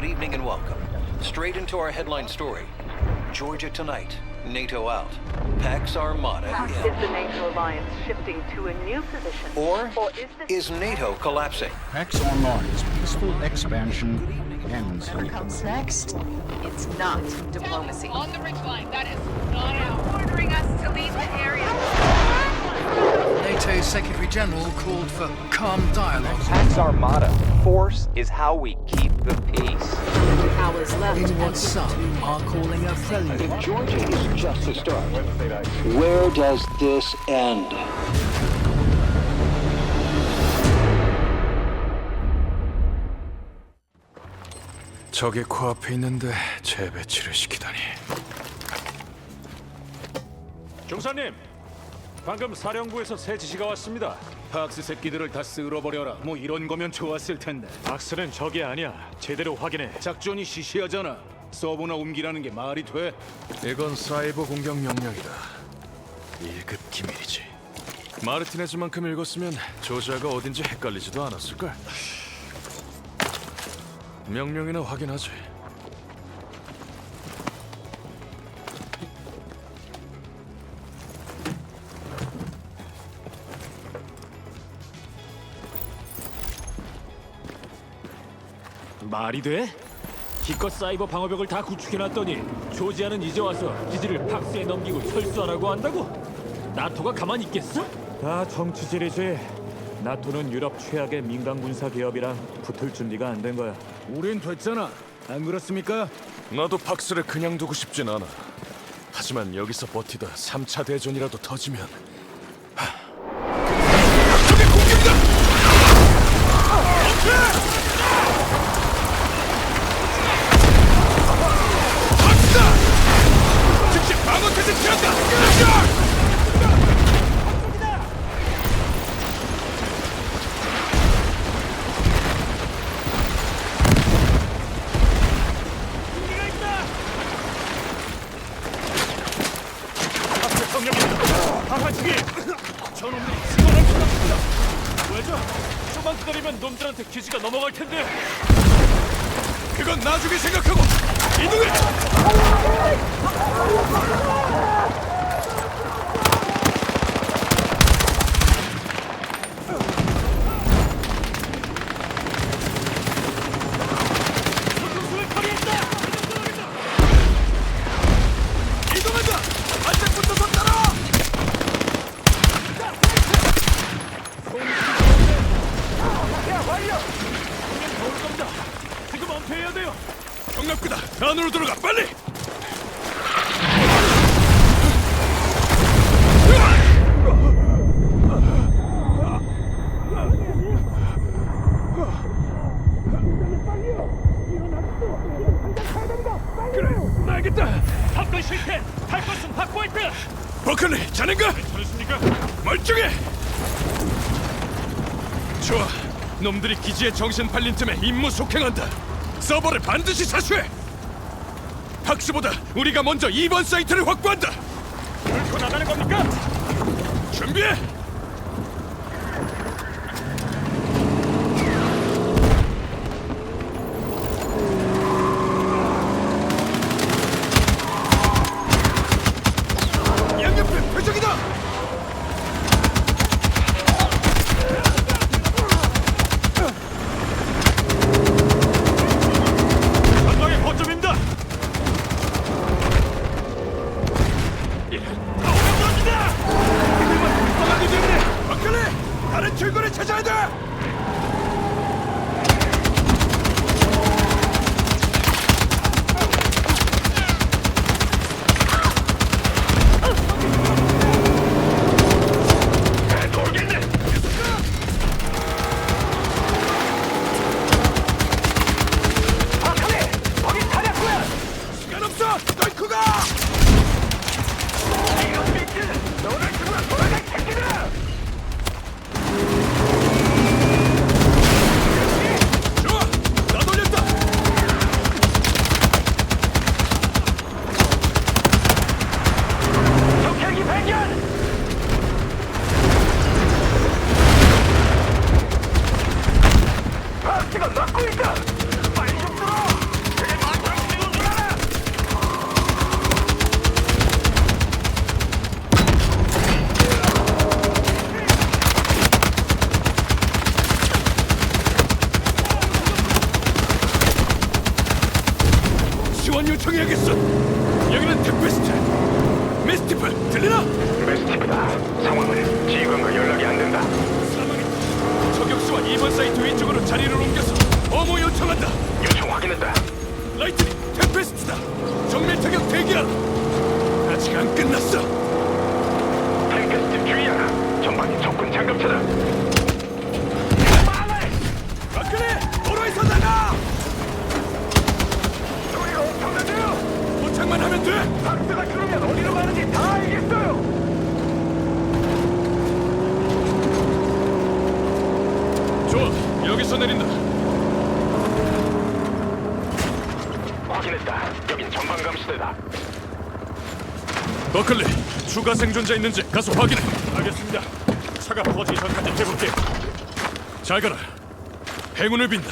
Good evening and welcome. Straight into our headline story. Georgia tonight. NATO out. Pax Armada Is the NATO alliance shifting to a new position? Or or is this is NATO collapsing? Pax Armada's peaceful expansion ends here. comes next? It's not diplomacy. On the ridge line, that is not out. Ordering us to leave the area. NATO Secretary General called for calm dialogue. Pax Armada. Force is how we keep the peace. Hours left. In what some are calling a prelude. If Georgia is just the start, where does this end? 적이 코앞에 있는데 재배치를 시키다니. 중사님, 방금 사령부에서 새 지시가 왔습니다. 박스 새끼들을 다 쓸어버려라. 뭐 이런 거면 좋았을 텐데. 박스는 적이 아니야. 제대로 확인해. 작전이 시시하잖아. 서버나 옮기라는 게 말이 돼? 이건 사이버 공격 명령이다. 1급 기밀이지. 마르티네즈만큼 읽었으면 조지아가 어딘지 헷갈리지도 않았을걸. 명령이나 확인하지. 말이 돼? 기껏 사이버 방어벽을 다 구축해놨더니 조지아는 이제 와서 기지를 박스에 넘기고 철수하라고 한다고? 나토가 가만히 있겠어? 다 정치질이지. 나토는 유럽 최악의 민간 군사 기업이랑 붙을 준비가 안 된 거야. 우린 됐잖아. 안 그렇습니까? 나도 박스를 그냥 두고 싶진 않아. 하지만 여기서 버티다 3차 대전이라도 터지면 기지가 넘어갈 텐데. 그건 나중에 생각하고 이동해. 손을 처리했다. 이동한다. 안전부터 선 따라. 더울 겁니다. 지금 은폐해야 돼요. 경납구다. 안으로 들어가 빨리. 알겠다. 합건 실패. 할 것은 확보했다. 버클리, 자넨가? 그렇습니까? 멀쩡해. 좋아. 놈들이 기지에 정신 팔린 틈에 임무 속행한다. 서버를 반드시 사수해. 박스보다 우리가 먼저 2번 사이트를 확보한다. 뚫고 나가는 겁니까? 준비해. 양옆에 표적이다. 전방에 거점입니다. 막아도 되네. 버클리, 다른 출구를 찾아야 돼. 시간 없어. 널크가. 처리해야겠어. 여기는 템페스트. 미스티프 들리나? 메스티프다. 상황은 지휘관과 연락이 안 된다. 사망했다. 저격수와 2번 사이트 위쪽으로 자리를 옮겨서 어모 요청한다. 요청 확인했다. 라이트닝 템페스트다. 정밀 타격 대기하라. 아직 안 끝났어. 탱크스트 주의하라. 전방에 적군 장갑차다. 박근혜 도로에서 나가. 소리가 엄청난데요. 도착만 하면 돼. 박스가 들어오면 어디로 가는지 다 알겠어요. 좋아, 여기서 내린다. 확인했다. 여긴 전방 감시대다. 버클리, 추가 생존자 있는지 가서 확인해. 알겠습니다. 차가 퍼지기 전까지 해볼게요. 잘 가라. 행운을 빈다.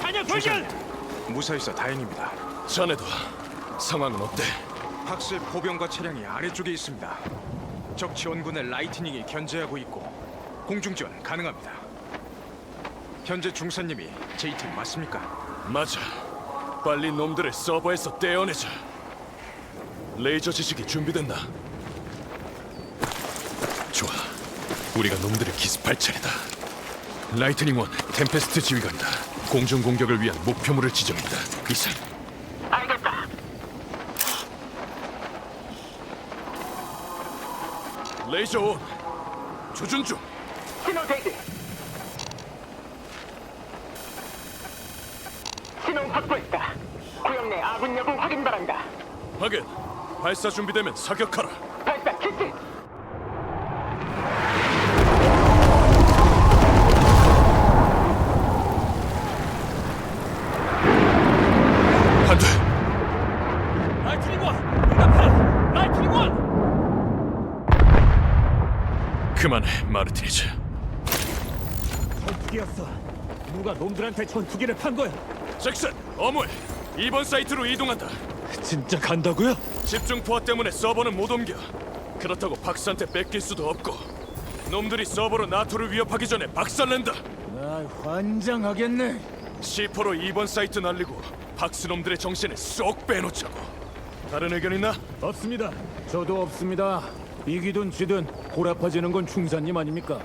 단역 발견! 무사해서 다행입니다. 자네도 상황은 어때? 박스 보병과 차량이 아래쪽에 있습니다. 적 지원군의 라이트닝이 견제하고 있고 공중 지원 가능합니다. 현재 중사님이 제이팀 맞습니까? 맞아. 빨리 놈들을 서버에서 떼어내자. 레이저 지식이 준비됐나? 좋아. 우리가 놈들을 기습할 차례다. 라이트닝 원, 템페스트 지휘관이다. 공중 공격을 위한 목표물을. 알겠다. 레이저 온. 조준 중. 신호 대기. 신호 확보했다. 구역 내 아군 여부 확인 바란다. 확인. 발사 준비되면 사격하라. 발사 키스. 안 돼. 라이트닝 원! 응답해! 라이트닝 원! 마르티니즈. 전투기였어. 누가 놈들한테 전투기를 판 거야? 잭슨, 어무해. 2번 사이트로 이동한다. 진짜 간다고요? 집중 포화 때문에 서버는 못 옮겨. 그렇다고 박스한테 뺏길 수도 없고. 놈들이 서버로 나토를 위협하기 전에 박살낸다. 아, 환장하겠네. C4로 2번 사이트 날리고 박스 놈들의 정신을 쏙 빼놓자고. 다른 의견 있나? 없습니다. 저도 없습니다. 이기든 지든 고라파지는 건 중사님 아닙니까?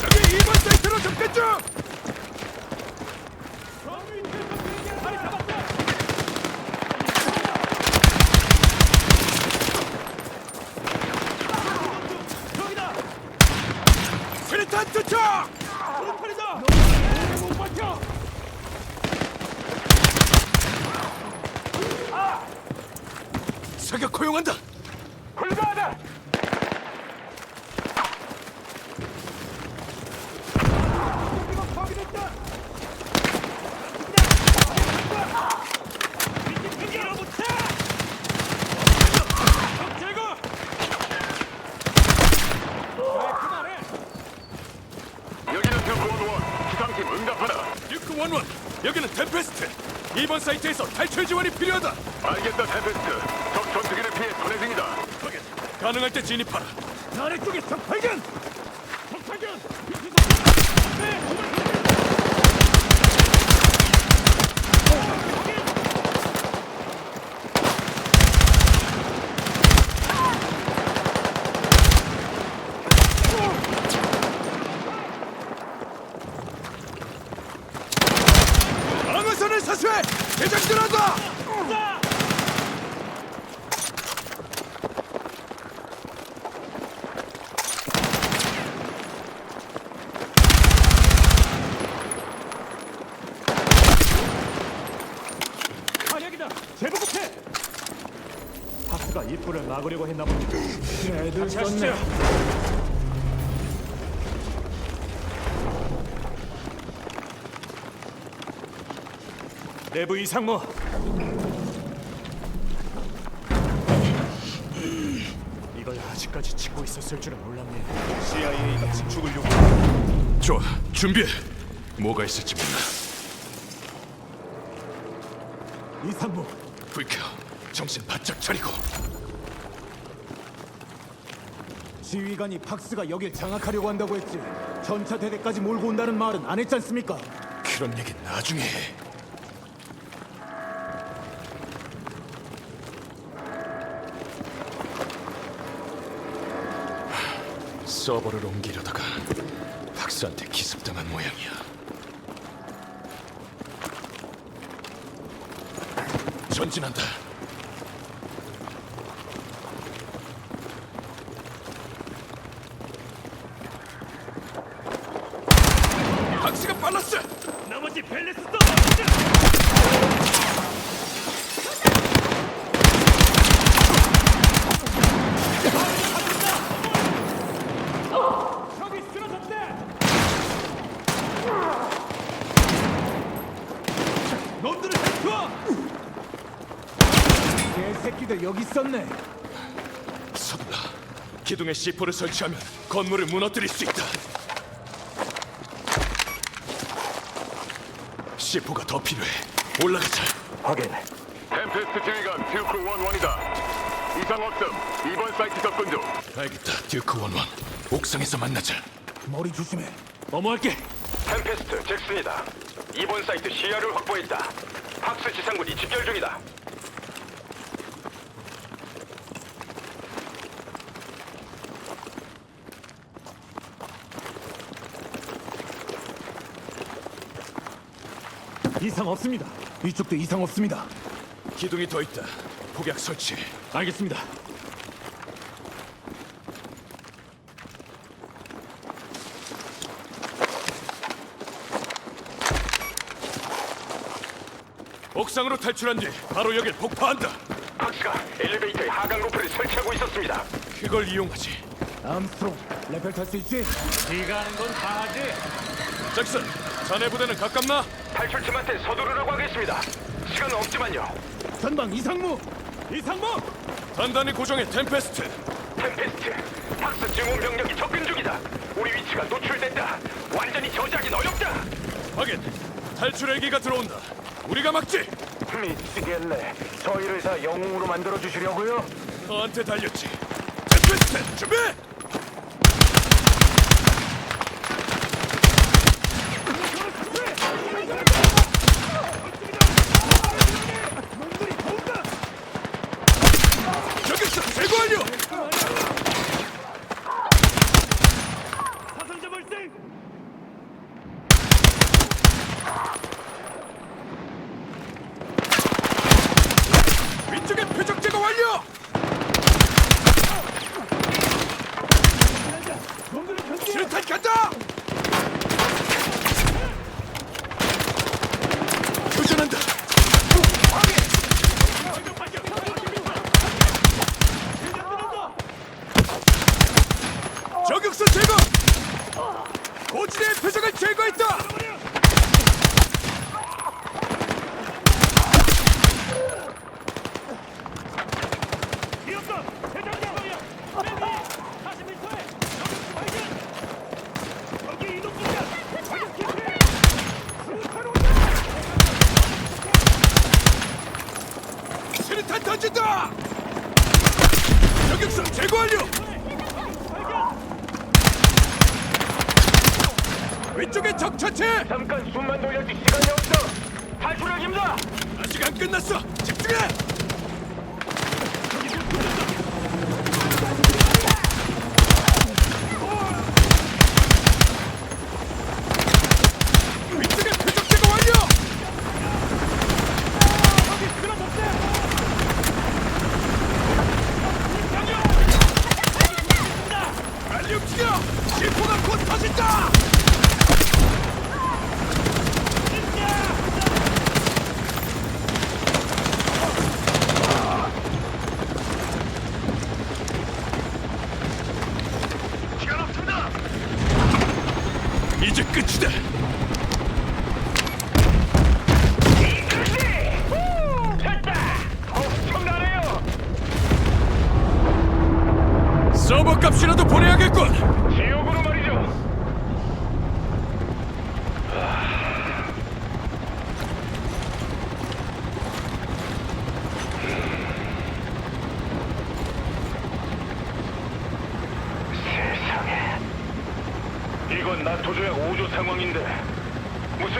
저기 2번 사이트로 접근 중! 수리탄 투척! 사격 허용한다! 불가하다. 여기는 템포원 기상팀 응답하라. 듀크 원원 여기는 템페스트 2번 사이트에서 탈출 지원이 필요하다 알겠다, 템페스트. 적 전투기를 피해 전해 중이다. 가능할 때 진입하라 아래쪽에 적 발견! 적 발견! 방어선을 사수해 대장들한다 탄약이다! 제보급해! 입구를 막으려고 했나 보다. 애들 같이 하시죠. 내부 이상무 이걸 아직까지 짓고 있었을 줄은 몰랐네. CIA가 진축을 요구. 좋아, 준비해. 뭐가 있을지 몰라. 이상무, 불켜. 정신 바짝 차리고. 지휘관이 팍스가 여길 장악하려고 한다고 했지. 전차 대대까지 몰고 온다는 말은 안 했지 않습니까? 그런 얘기 나중에 해. 하, 서버를 옮기려다가 박스한테 기습당한 모양이야. 전진한다. 박스가 빨랐어. 나머지 벨레스도 저기 쓰러졌대. 놈들을 잡혀. 개새끼들 여기 있었네. 서둘러. 기둥에 C4를 설치하면 건물을 무너뜨릴 수 있다. C4가 더 필요해. 올라가자. 확인. 템페스트 지휘관 듀크 원원이다. 이상 없음. 이번 사이트 접근 중. 알겠다. 듀크 원원. 옥상에서 만나자. 머리 조심해. 어머할게. 템페스트 잭슨이다. 이번 사이트 시야를 확보했다. 박스 지상군이 집결 중이다. 이상 없습니다. 이쪽도 이상 없습니다. 기둥이 더 있다. 폭약 설치. 알겠습니다. 옥상으로 탈출한 뒤 바로 여길 폭파한다. 박스가 엘리베이터에 하강 로프를 설치하고 있었습니다. 그걸 이용하지. 암스트롱, 레펠 탈수 있지? 네가 하는 건 다 하지. 잭슨, 자네 부대는 가깝나? 탈출팀한테 서두르라고 하겠습니다. 시간은 없지만요. 전방 이상무. 이상무. 단단히 고정해 템페스트. 템페스트, 박스 증원 병력이 접근 중이다. 우리 위치가 노출됐다. 완전히 저지하긴 어렵다. 확인. 탈출 헬기가 들어온다. 우리가 막지. 미치겠네. 저희를 다 영웅으로 만들어 주시려고요? 너한테 달렸지. 템페스트 준비. 저격수 제거 완료. 사상자 발생. 위쪽에 표적 제거 완료. 실탄 간다. 교전한다. 저격수 제거. 고지대의 표적을 제거했다. 이었다. 대장장. 맨 뒤. 40m에. 적군 발견. 여기 이동 중이야. 사격 기회. 수류탄 온다. 수류탄 던진다. 저격수 제거 완료. 위쪽에 적 처치. 잠깐 숨만 돌려줄 시간이 없어. 탈출력입니다. 아직 안 끝났어. 집중해. 이제 끝이다. 서버 값이라도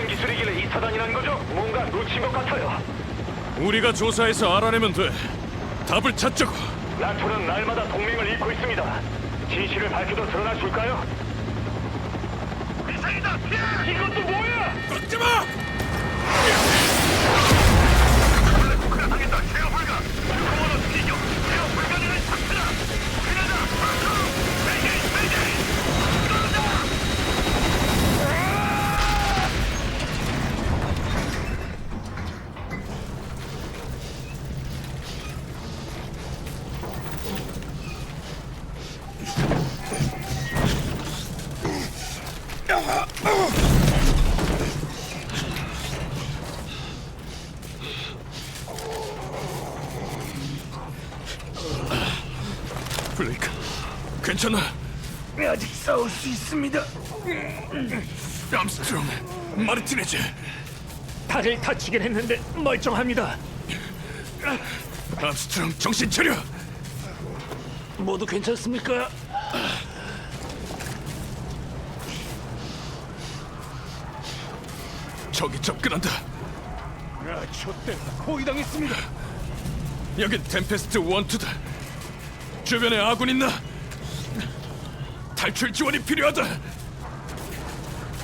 무슨 기술이길래 이난 거죠? 뭔가 놓친 것 같아요. 우리가 조사해서 알아내면 돼. 답을 찾자고. 나토는 날마다 동맹을 잃고 있습니다. 진실을 밝혀도 드러나 줄까요? 미사이다! 피해! 이것도 뭐야? 꺾지 마! 블레이크, 괜찮아? 아직 싸울 수 있습니다. 암스트롱, 마르티네즈. 다들 다치긴 했는데 멀쩡합니다. 암스트롱, 정신 차려. 모두 괜찮습니까? 적이 접근한다. 아, 좆대 호위당했습니다. 여긴 템페스트 원투다. 주변에 아군 있나? 탈출 지원이 필요하다.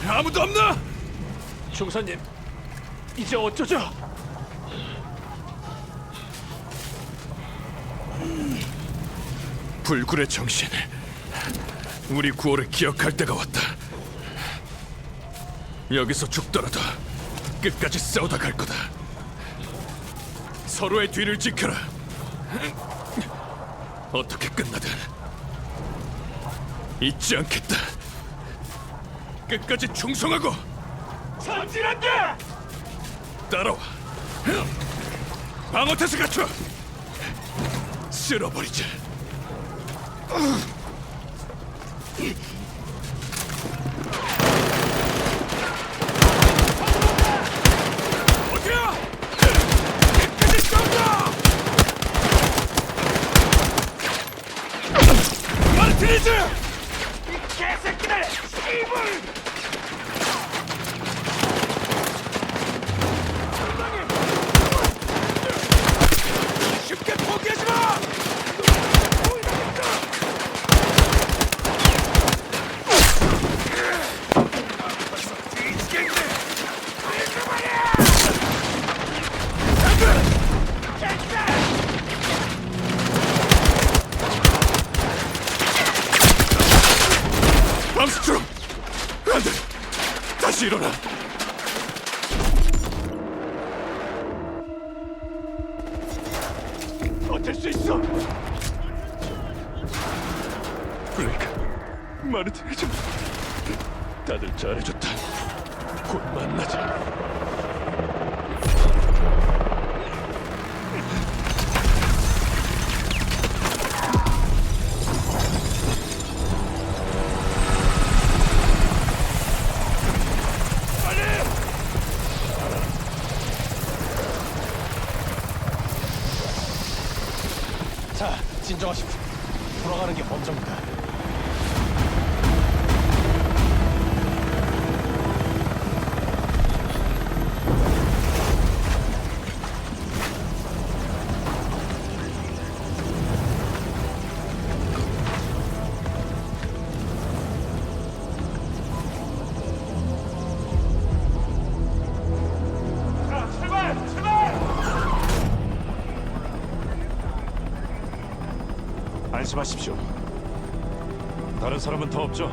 아무도 없나? 중사님, 이제 어쩌죠? 불굴의 정신. 우리 구호를 기억할 때가 왔다. 여기서 죽더라도 끝까지 싸우다 갈 거다. 서로의 뒤를 지켜라. 어떻게 끝나든 잊지 않겠다. 끝까지 충성하고 전진한다! 따라와. 방어 태세 갖춰. 쓸어버리자. 어디야? 끝까지 싸운다! 마르티니즈! 이 개새끼들! 이불! 쉽게 포기하지 마! 암스트롱! 안 돼! 다시 일어나! 버틸 수 있어! 블레이크, 마르티네즈 다들 잘해줬다. 곧 만나자. 자, 진정하십시오. 돌아가는 게 먼저입니다. 안심하십시오. 다른 사람은 더 없죠?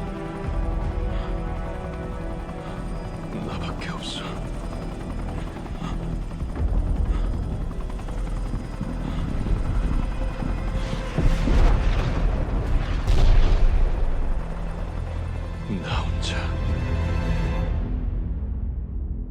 나밖에 없어.